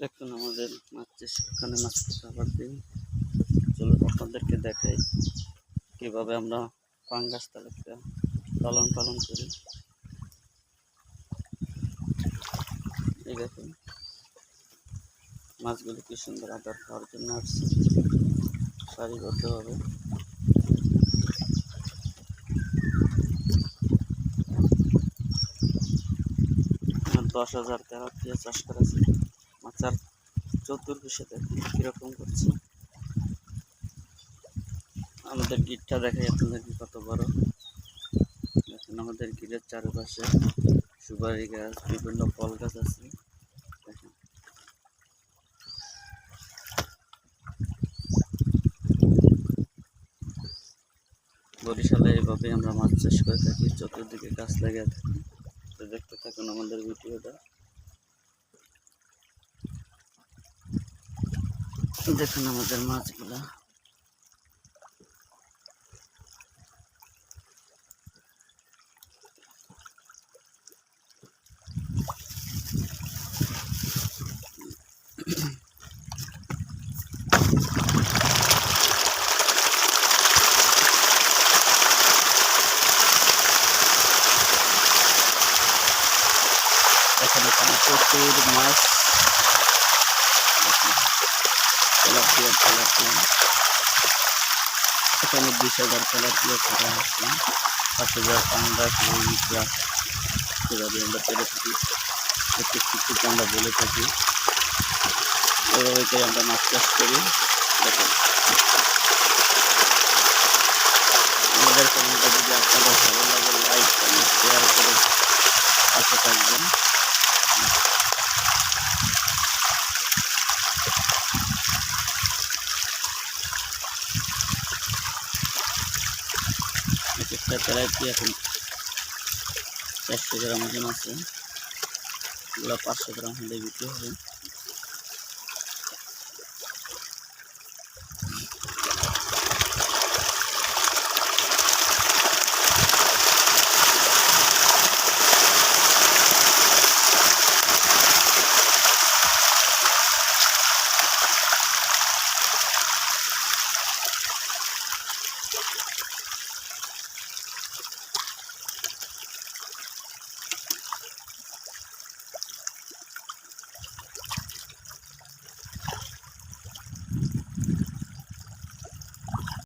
দেখুন আমাদের মাছ সেখানে মাছকে খাবার দিই। চলুন আপনাদেরকে দেখাই কীভাবে আমরা পাঙ্গাস তালাকে লালন পালন করি। এই দেখুন, মাছগুলি কি সুন্দর আদর খাওয়ার জন্য আসছে। সারিবদ্ধভাবে। দশ হাজার তেরো চাষ করেছে। মাচার চতুর্দিকে দেখুন কীরকম করছে। আমাদের গিটটা দেখাই আপনাদের কত বড়। দেখুন আমাদের গিটের চারপাশে সুপারি গাছ, বিভিন্ন ফল গাছ আছে। বরিশালে এইভাবে আমরা মাছ চাষ করে থাকি, চতুর্দিকে গাছ লাগিয়ে থাকি। দেখতে থাকুন আমাদের ভিডিওটা। দেখুন আমাদের মাছগুলা। এখানে প্রচুর মাছ তেলাপিয়া এখানে বিশ হাজার তেলাপিয়া ছাড়া আছে পাঁচ হাজার পান্ডা রুইটা এভাবে আমরা পেরে থাকি শিক্ষিত আমরা বলে থাকি এভাবে আমরা মাছ চাষ করি দেখুন আমাদের চ্যানেলটা যদি আপনাদের ভালো লাগে লাইক কমেন্ট শেয়ার করে পাশে থাকবেন। একটা তেলাপি এখন চারশো গ্রাম ওজন আছে। এগুলো পাঁচশো গ্রাম হলে বিক্রি হবে।